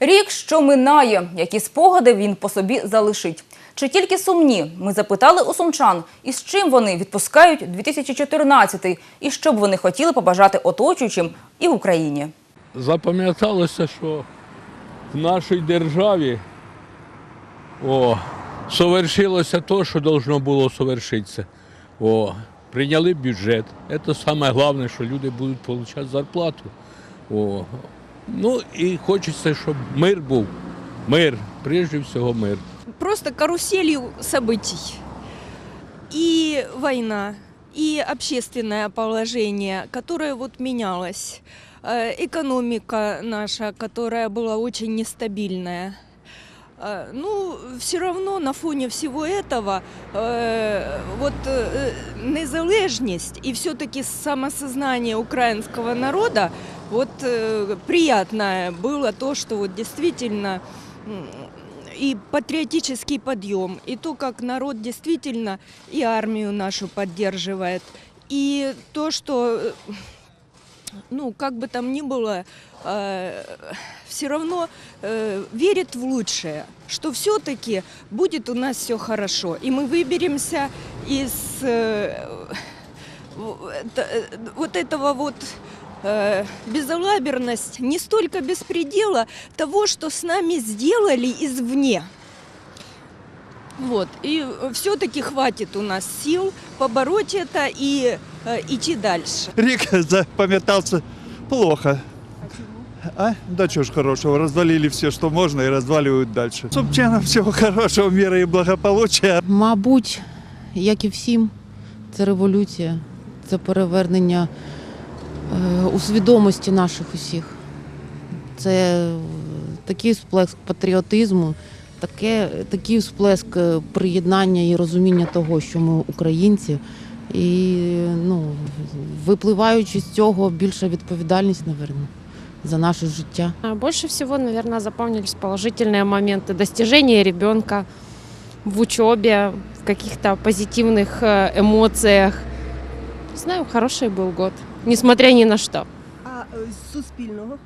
Рік, що минає, які спогади він по собі залишить. Чи тільки сумні? Ми запитали у сумчан, і з чим вони відпускають 2014 і що б вони хотіли побажати оточуючим і Україні. запам'яталося, що в нашій державі о, совершилося те, що должно було совершитися. О, прийняли бюджет. Це саме головне, що люди будуть отримати зарплату. О, ну і хочеться, щоб мир був. Мир, прежде всього мир. просто каруселью событий. И война, и общественное положение, которое вот менялось, э, экономика наша, которая была очень нестабильная. Э, Ну, все равно на фоне всего этого э, вот э, незалежність и все-таки самосознание украинского народа, вот э, приятное было то, что вот действительно и патриотический подъем, и то, как народ действительно и армию нашу поддерживает, и то, что, э, ну, как бы там ни было, все равно э, верит в лучшее, что все-таки будет у нас все хорошо, и мы выберемся из э, э, вот этого вот э, безалаберность, не столько беспредела того, что с нами сделали извне. Вот. И все-таки хватит у нас сил побороть это и э, идти дальше. Рик запам'ятався плохо. А? Да что ж хорошего, развалили все, что можно, и разваливают дальше. Субчанам всего хорошего, мира и благополучия. Мабуть, як і всім, це революція, це перевернення е, у свідомості наших усіх. Це е, такий сплеск патріотизму, таке, такий сплеск е, приєднання і розуміння того, що ми українці. І ну, випливаючи з цього, більша відповідальність, напевно, за наше життя. А Больше всего, наверное, запомнились положительные моменты достижения ребенка в учебе, в каких-то позитивных э, эмоциях. Не знаю, хороший был год, Несмотря ни на что. А з суспільного?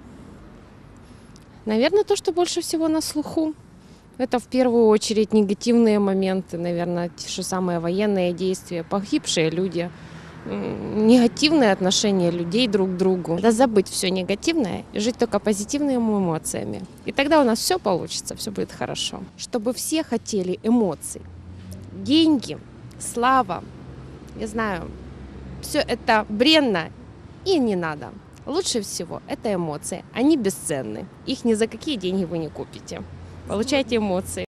Наверное, то, что больше всего на слуху. Это в первую очередь негативные моменты, наверное, те же самые военные действия, погибшие люди, м, негативные отношения людей друг к другу. Надо забыть все негативное и жить только позитивными эмоциями. И тогда у нас все получится, все будет хорошо. Чтобы все хотели эмоций. Деньги, слава, я знаю, все это бренно и не надо. Лучше всего это эмоции. Они бесценны. Их ни за какие деньги вы не купите. Получайте эмоции.